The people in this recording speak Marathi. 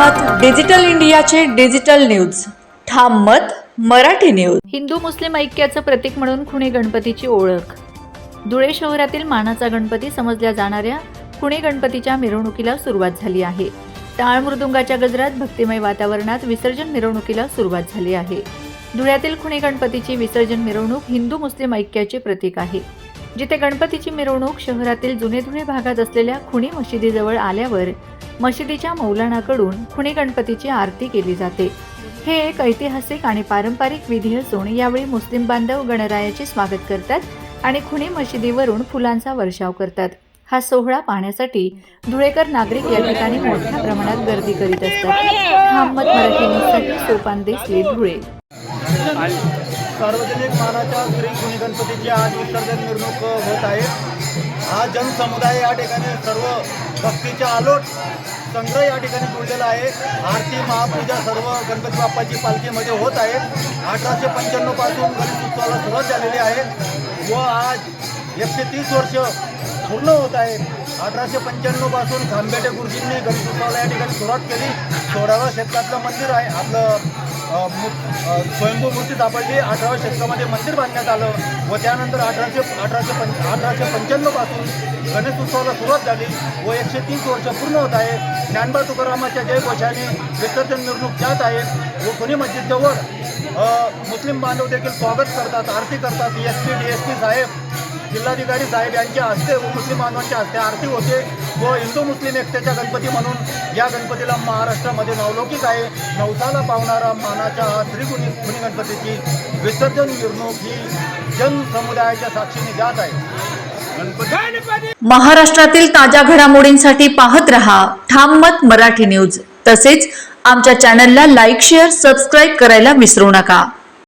डिजिटल इंडियाचे डिजिटल न्यूज. ठाम मत मराठी न्यूज. हिंदू मुस्लिम ऐक्याचं प्रतीक म्हणून खुणे गणपतीची ओळख. धुळे शहरातील मानाचा गणपती समजल्या जाणाऱ्या खुणे गणपतीच्या मिरवणुकीला सुरुवात झाली आहे. टाळ मृदुंगाच्या गजरात भक्तिमय वातावरणात विसर्जन मिरवणुकीला सुरुवात झाली आहे. धुळ्यातील खुणे गणपतीची विसर्जन मिरवणूक हिंदू मुस्लिम ऐक्याचे प्रतीक आहे. जिथे गणपतीची मिरवणूक शहरातील जुने धुळे भागात असलेल्या खुणी मशिदीजवळ आल्यावर मशिदीच्या मौलानाकडून खुणी गणपतीची आरती केली जाते. हे एक ऐतिहासिक आणि पारंपरिक विधी असून यावेळी मुस्लिम बांधव गणरायाचे स्वागत करतात आणि खुणी मशिदीवरून फुलांचा वर्षाव करतात. हा सोहळा पाहण्यासाठी धुळेकर नागरिक या ठिकाणी मोठ्या प्रमाणात गर्दी करीत असतात. अहमद मराठी न्यूजसाठी सोपान देसले धुळे. सार्वजनिक मानाच्या श्री गुणी गणपतीची आज विसर्जन मिरवणूक होत आहे. हा जनसमुदाय या ठिकाणी सर्व भक्तीच्या आलोट संग्रह या ठिकाणी जोडलेला आहे. आरती महापूजा सर्व गणपती बाप्पाची पालखीमध्ये होत आहे. अठराशे पंच्याण्णवपासून गणेश उत्सवाला सुरुवात झालेली आहे व आज एकशे तीस वर्ष पूर्ण होत आहे. अठराशे पंच्याण्णवपासून खांबेटे गुरुजींनी गणेश उत्सवाला या ठिकाणी सुरुवात केली. सोळाव्या शतकातलं मंदिर आहे. आपलं स्वयंभू मूर्ती सापडली अठराव्या शतकामध्ये मंदिर बांधण्यात आलं व त्यानंतर अठराशे अठराशे पं अठराशे पंच्याण्णवपासून गणेश उत्सवाला सुरुवात झाली व एकशे तीस वर्ष पूर्ण होत आहे. ज्ञानबा तुकारामाच्या जयघोषाने विसर्जन मिरवणूक जात आहे व पुणे मस्जिद जवळ मुस्लिम बांधव देखील स्वागत करतात आरती करतात. S P D S P साहेब जिल्हाधिकारी साहेब यांच्या हस्ते व मुस्लिम बांधवांच्या हस्ते आरती होते व हिंदू मुस्लिम एकतेच्या गणपती म्हणून या गणपतीला महाराष्ट्रामध्ये नावलौकिक आहे. नवसाला पावणारा मानाच्या हा त्रिगुणी गुणी गणपतीची विसर्जन मिरवणूक ही जनसमुदायाच्या साक्षीने जात आहे. महाराष्ट्रातील ताज्या घडामोडींसाठी पाहत रहा ठाम मत मराठी न्यूज. तसेच आमच्या चॅनलला लाईक शेअर सबस्क्राईब करायला विसरू नका.